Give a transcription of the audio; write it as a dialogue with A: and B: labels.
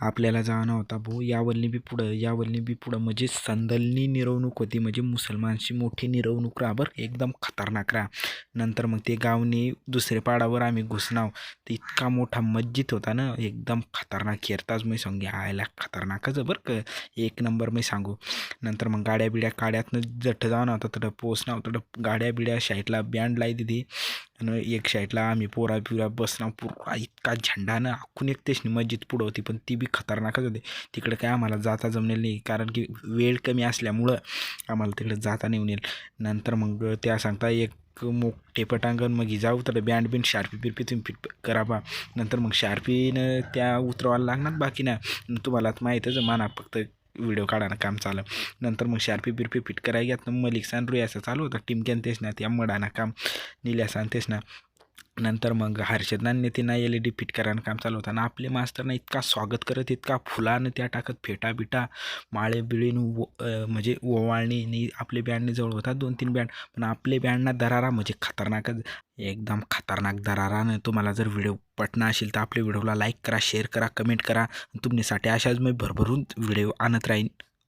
A: आपल्याला जाणं होता भाऊ यावलनी बी पुढं यावलनी बी पुढं. म्हणजे संदलनी मिरवणूक होती. म्हणजे मुसलमानची मोठी मिरवणूक राहा बरं. एकदम खतरनाक राहा. नंतर मग ते गावनी दुसरे पाडावर आम्ही घुसणाव. तर इतका मोठा मस्जिद होता ना. एकदम खतरनाक. खेरताच मी सांगे आयला खतरनाकच बरं का. एक नंबर मी सांगू. नंतर मग गाड्या बिड्या काड्यातनं जठ जाऊन होता तर पोचणं होतं गाड्या बिड्या शाईटला बँड लाई दिली आणि एक साईडला आम्ही पोरा पिवरा बसना पुरा इतका झंडा ना आखून एक तेच मस्जिद पुढं होती पण ती बी खतरनाकच होती. तिकडं काय आम्हाला जाता जमलेलं नाही कारण की वेळ कमी असल्यामुळं आम्हाला तिकडे जाता नाही येईल नंतर मग त्या सांगता एक मोठे पटांगण मग जाऊ तर बँड बिंड शार्पी बिरपी तुम्ही फिट करा बा. नंतर मग शार्पीनं त्या उतरवायला लागणार बाकी ना तुम्हाला माहीतच माना फक्त व्हिडिओ काढायला काम चाललं. नंतर मग शार्पी बिरपी फिट करायला घेत मलिक सान रुयाचं चालू होतं. टीमक्यान तेच ना त्या मडाना काम. निल्यासान तेच ना. नंतर मग हर्षदांनी ते ना एल ई डी फिट करायला काम चालू होतं. आणि आपले मास्तरनं इतका स्वागत करत इतका फुलानं त्या टाकत फेटा बिटा माळे बिळीन वो म्हणजे ओवाळणी नि आपले बँडने जवळ होतात दोन तीन बँड पण आपले बँडना दरारा म्हणजे खतरनाकच एकदम खतरनाक दरारानं तुम्हाला जर व्हिडिओ पटना असेल तर आपल्या व्हिडिओला लाईक करा शेअर करा कमेंट करा. तुमच्यासाठी अशाच मी भरभरून व्हिडिओ आणत राहीन.